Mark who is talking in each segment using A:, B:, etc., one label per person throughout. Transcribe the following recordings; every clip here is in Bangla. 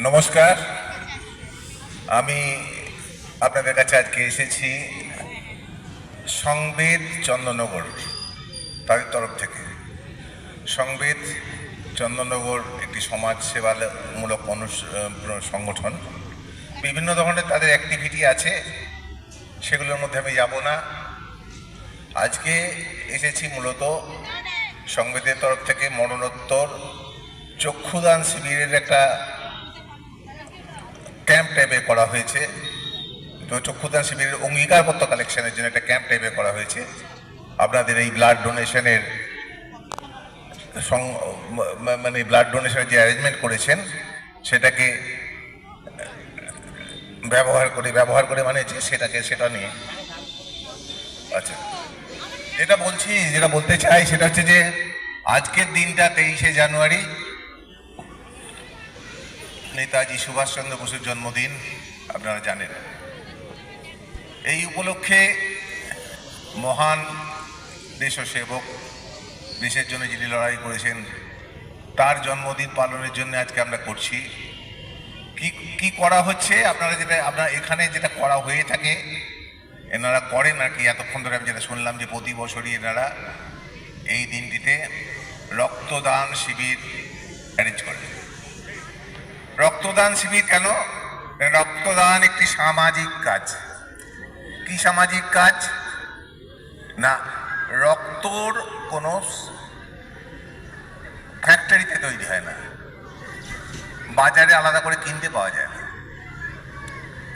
A: নমস্কার। আমি আপনাদের কাছে আজকে এসেছি সংবেদ চন্দননগর তাদের তরফ থেকে। সংবেদ চন্দননগর একটি সমাজ সেবামূলক অনুষ- আহ, সংগঠন। বিভিন্ন ধরনের তাদের অ্যাক্টিভিটি আছে সেগুলোর মধ্যে আমি যাব না। আজকে এসেছি মূলত সংবেদের তরফ থেকে মরণোত্তর চক্ষুদান শিবিরের একটা ক্যাম্প টাইপের করা হয়েছে। চক্ষুদান শিবিরের অঙ্গীকারপত্র কালেকশনের জন্য একটা ক্যাম্প টাইপের করা হয়েছে। আপনাদের এই ব্লাড ডোনেশনের মানে ব্লাড ডোনেশনের যে অ্যারেঞ্জমেন্ট করেছেন, সেটাকে ব্যবহার করে ব্যবহার করে মানে যে সেটাকে সেটা নিয়ে। আচ্ছা। যেটা বলছি, যেটা বলতে চাই, সেটা হচ্ছে যে আজকের দিনটা তেইশে জানুয়ারি নেতাজি সুভাষচন্দ্র বসুর জন্মদিন আপনারা জানেন। এই উপলক্ষে মহান দেশসেবক দেশের জন্য যিনি লড়াই করেছেন, তার জন্মদিন পালনের জন্য আজকে আমরা করছি। কি কি করা হচ্ছে? আপনারা যেটা আপনারা এখানে যেটা করা হয়ে থাকে, এনারা করেন আর কি। এতক্ষণ ধরে আমি যেটা শুনলাম যে প্রতি বছরই এনারা এই দিনটিতে রক্তদান শিবির অ্যারেঞ্জ করেন। রক্তদান শিবির কেন? রক্তদান একটি সামাজিক কাজ। কি সামাজিক কাজ? না, রক্তর কোনো ফ্যাক্টরিতে তৈরি হয় না। বাজারে আলাদা করে কিনতে পাওয়া যায় না।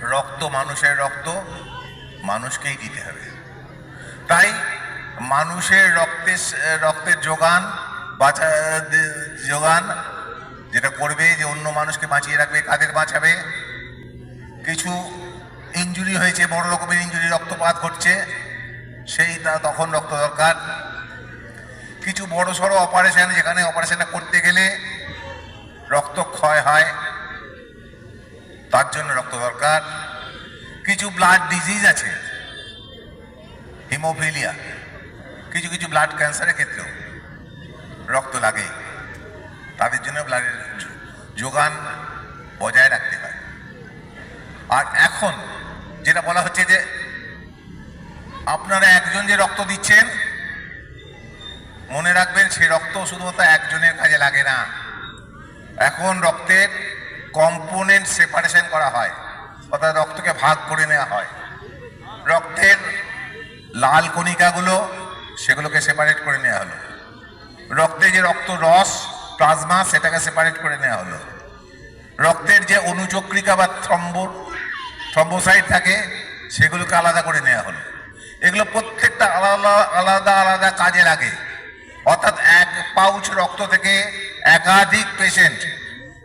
A: রক্ত মানুষের রক্ত, মানুষকেই দিতে হবে। তাই মানুষের রক্তের রক্তের যোগান, বাঁচা, যোগান যেটা করবে যে অন্য মানুষকে বাঁচিয়ে রাখবে, কাদের বাঁচাবে? কিছু ইঞ্জুরি হয়েছে, বড় রকমের ইঞ্জুরি রক্তপাত ঘটছে, সেই তা তখন রক্ত দরকার। কিছু বড় সড়ো অপারেশন যেখানে অপারেশনটা করতে গেলে রক্ত ক্ষয় হয়, তার জন্য রক্ত দরকার। কিছু ব্লাড ডিজিজ আছে হিমোফিলিয়া কিছু কিছু ব্লাড ক্যান্সারের ক্ষেত্রেও রক্ত লাগে, তাদের জন্য যোগান বজায় রাখতে হয়। আর এখন যেটা বলা হচ্ছে যে, আপনারা একজন যে রক্ত দিচ্ছেন, মনে রাখবেন সেই রক্ত শুধুমাত্র একজনের কাজে লাগে না। এখন রক্তের কম্পোনেন্ট সেপারেশন করা হয়, অর্থাৎ রক্তকে ভাগ করে নেওয়া হয়। রক্তের লাল কণিকাগুলো, সেগুলোকে সেপারেট করে নেওয়া হলো। রক্তে যে রক্ত রস প্লাজমা সেটাকে সেপারেট করে নেওয়া হলো। রক্তের যে অনুচক্রিকা বা থ্রম্ব, থ্রম্বোসাইট থাকে, সেগুলোকে আলাদা করে নেওয়া হলো। এগুলো প্রত্যেকটা আলাদা আলাদা আলাদা কাজে লাগে। অর্থাৎ এক পাউচ রক্ত থেকে একাধিক পেশেন্ট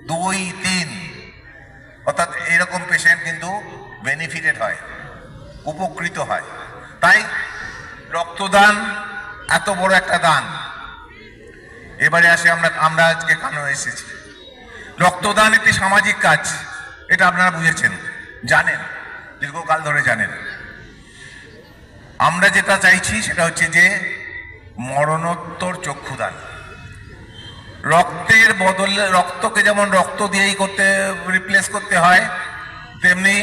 A: দুই, তিন। অর্থাৎ এরকম পেশেন্ট কিন্তু বেনিফিটেড হয়, উপকৃত হয়। তাই রক্তদান এত বড় একটা দান। এবারে আসে আমরা আমরা আজকে কেন এসেছি। রক্তদান একটি সামাজিক কাজ, এটা আপনারা বুঝেছেন, জানেন, দীর্ঘকাল ধরে জানেন। আমরা যেটা চাইছি সেটা হচ্ছে যে মরণোত্তর চক্ষুদান। রক্তের বদলে, রক্তকে যেমন রক্ত দিয়েই করতে রিপ্লেস করতে হয়, তেমনি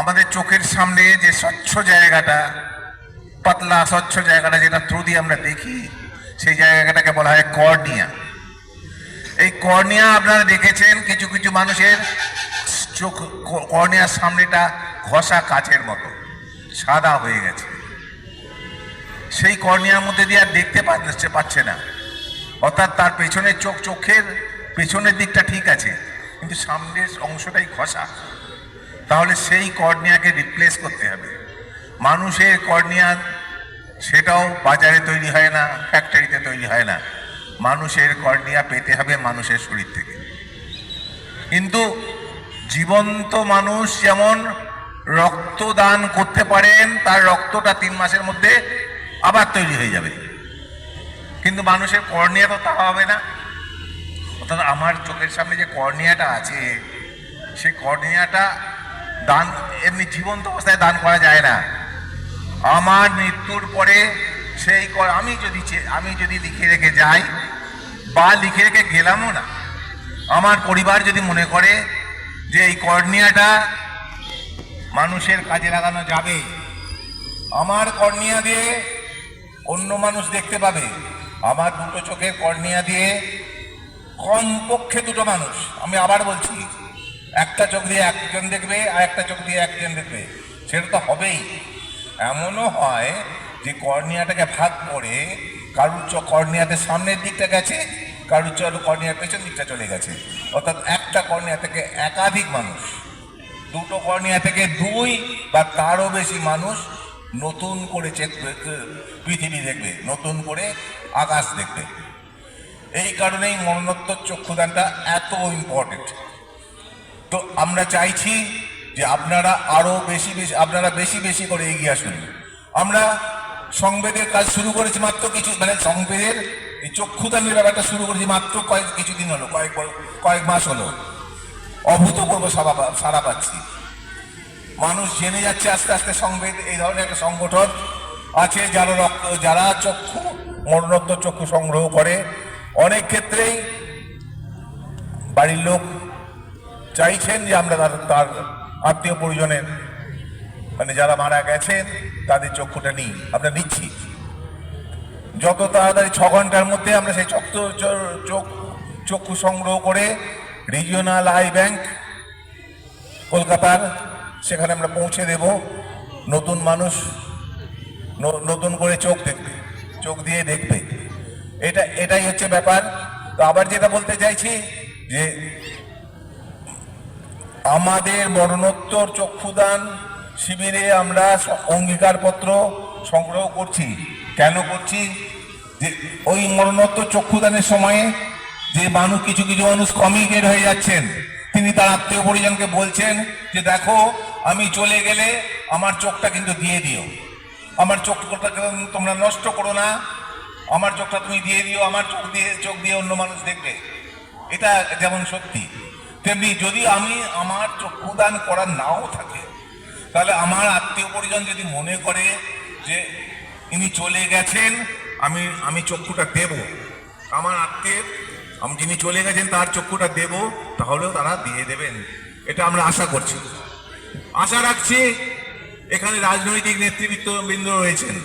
A: আমাদের চোখের সামনে যে স্বচ্ছ জায়গাটা, পাতলা স্বচ্ছ জায়গাটা যেটা থ্রু দিয়ে আমরা দেখি সেই জায়গাটাকে বলা হয় কর্নিয়া। এই কর্নিয়া আপনারা দেখেছেন, কিছু কিছু মানুষের চোখ, কর্নিয়ার সামনেটা ঘষা কাচের মতো, সাদা হয়ে গেছে। সেই কর্নিয়ার মধ্যে দিয়ে আর দেখতে পাচ্ছে পাচ্ছে না। অর্থাৎ তার পেছনের চোখ, চোখের পেছনের দিকটা ঠিক আছে, কিন্তু সামনের অংশটাই ঘষা। তাহলে সেই কর্নিয়াকে রিপ্লেস করতে হবে। মানুষের কর্নিয়া সেটাও বাজারে তৈরি হয় না ফ্যাক্টরিতে তৈরি হয় না। মানুষের কর্নিয়া পেতে হবে মানুষের শরীর থেকে। কিন্তু জীবন্ত মানুষ যেমন রক্তদান করতে পারেন, তার রক্তটা তিন মাসের মধ্যে আবার তৈরি হয়ে যাবে। কিন্তু মানুষের কর্নিয়া তো তা হবে না। অর্থাৎ আমার চোখের সামনে যে কর্নিয়াটা আছে সেই কর্নিয়াটা দান, এমনি জীবন্ত অবস্থায় দান করা যায় না। আমার মৃত্যুর পরে সেই আমি যদি আমি যদি লিখে রেখে যাই, বা লিখে রেখে গেলামও না। আমার পরিবার যদি মনে করে যে এই কর্নিয়াটা মানুষের কাজে লাগানো যাবে, আমার কর্নিয়া দিয়ে অন্য মানুষ দেখতে পাবে, আমার দুটো চোখের কর্নিয়া দিয়ে কমপক্ষে দুটো মানুষ। আমি আবার বলছি, একটা চোখ দিয়ে একজন দেখবে আর একটা চোখ দিয়ে একজন দেখবে। সেটা তো হবেই। এমনও হয় যে কর্নিয়াটাকে ভাগ করে কারুর চোখ কর্নিয়াতে সামনের দিকটা গেছে কারুর চোখ কর্নিয়ার পেছন দিকটা চলে গেছে। অর্থাৎ একটা কর্নিয়া থেকে একাধিক মানুষ, দুটো কর্নিয়া থেকে দুই বা তারও বেশি মানুষ নতুন করে চেক, পৃথিবী দেখবে, নতুন করে আকাশ দেখবে। এই কারণেই মরণোত্তর চক্ষুদানটা এত ইম্পর্টেন্ট তো আমরা চাইছি যে আপনারা আরও বেশি বেশি, আপনারা বেশি বেশি করে এগিয়ে আসুন আমরা সংবেদের কাজ শুরু করেছি মাত্র কিছু মানে সংবেদের এই চক্ষুদানের ব্যাপারটা শুরু করেছি মাত্র কয়েক, কিছুদিন হলো, কয়েক কয়েক মাস হলো। অভূতপূর্ব সারা সারা পাচ্ছি। মানুষ জেনে যাচ্ছে আস্তে আস্তে সংবেদ, এই ধরনের একটা সংগঠন আছে যারা রক্ত, যারা চক্ষু মরণোত্তর চক্ষু সংগ্রহ করে। অনেক ক্ষেত্রেই বাড়ির লোক চাইছেন যে আমরা তার আত্মীয় পরিজনের মানে যারা মারা গেছেন তাদের চক্ষুটা নিই, আমরা নিচ্ছি। যত তাড়াতাড়ি ছ ঘণ্টার মধ্যে আমরা সেই চক্ষ চ- চোখ চক্ষু সংগ্রহ করে রিজিওনাল আই ব্যাংক কলকাতার, সেখানে আমরা পৌঁছে দেব। নতুন মানুষ নতুন করে চোখ দেখবে, চোখ দিয়ে দেখবে। এটা, এটাই হচ্ছে ব্যাপার। তো আবার যেটা বলতে চাইছি যে আমাদের মরণোত্তর চক্ষুদান শিবিরে আমরা অঙ্গীকারপত্র সংগ্রহ করছি। কেন করছি? যে ওই মরণোত্তর চক্ষুদানের সময়ে যে মানুষ কিছু কিছু মানুষ কমিটেড হয়ে যাচ্ছেন, তিনি তার আত্মীয় পরিজনকে বলছেন যে, দেখো, আমি চলে গেলে আমার চোখটা কিন্তু দিয়ে দিও। আমার চোখটা তোমরা নষ্ট করো না? আমার চোখটা তুমি দিয়ে দিও, আমার চোখ দিয়ে চোখ দিয়ে অন্য মানুষ দেখবে। এটা যেমন সত্যি। তেমনি যদি আমি আমার চক্ষুদান করার নাও থাকে, তাহলে আমার আত্মীয় পরিজন যদি মনে করে যে ইনি চলে গেছেন, আমি আমি চক্ষুটা দেব। আমার আত্মীয় আমি যিনি চলে গেছেন, তার চক্ষুটা দেব, তাহলেও তারা দিয়ে দেবেন। এটা আমরা আশা করছি। আশা রাখছি এখানে রাজনৈতিক নেতৃবৃন্দ রয়েছেন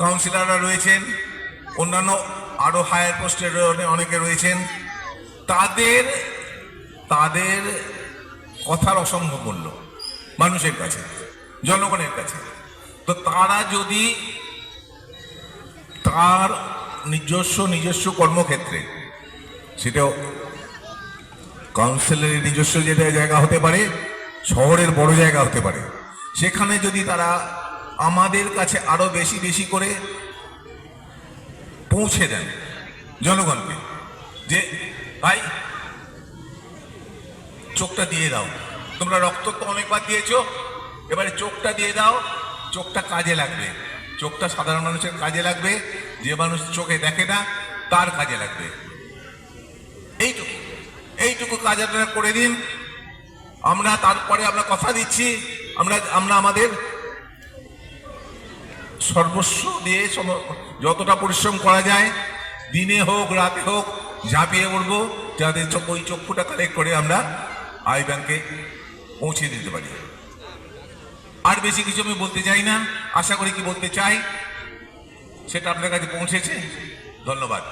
A: কাউন্সিলররা রয়েছেন, অন্যান্য আরও হায়ার পোস্টের অনেকে রয়েছেন। তাদের তাদের কথার অসম্ভব মূল্য, মানুষের কাছে, জনগণের কাছে। তো তারা যদি তার নিজস্ব নিজস্ব কর্মক্ষেত্রে, সেটাও কাউন্সিলের নিজস্ব যেটা জায়গা হতে পারে, শহরের বড় জায়গা হতে পারে, সেখানে যদি তারা আমাদের কাছে আরও বেশি বেশি করে পৌঁছে দেন জনগণকে, যে ভাই চোখটা দিয়ে দাও। তোমরা রক্ত তো অনেকবার দিয়েছ, এবারে চোখটা দিয়ে দাও, চোখটা কাজে লাগবে। চোখটা সাধারণ মানুষের কাজে লাগবে, যে মানুষ চোখে দেখে না, তার কাজে লাগবে। এইটুকু এইটুকু কাজ আপনারা করে দিন আমরা তারপরে আমরা কথা দিচ্ছি, আমরা আমরা আমাদের সর্বস্ব দিয়ে যতটা পরিশ্রম করা যায়, দিনে হোক, রাতে হোক, ঝাঁপিয়ে পড়ব চোখ- ওই চক্ষুটা কালেক্ট করে আমরা আই ব্যাংকে পৌঁছে দিতে পারি। আর বেশি কিছু আমি বলতে চাই না, আশা করি কি বলতে চাই, সেটা আপনার কাছে পৌঁছেছে। ধন্যবাদ।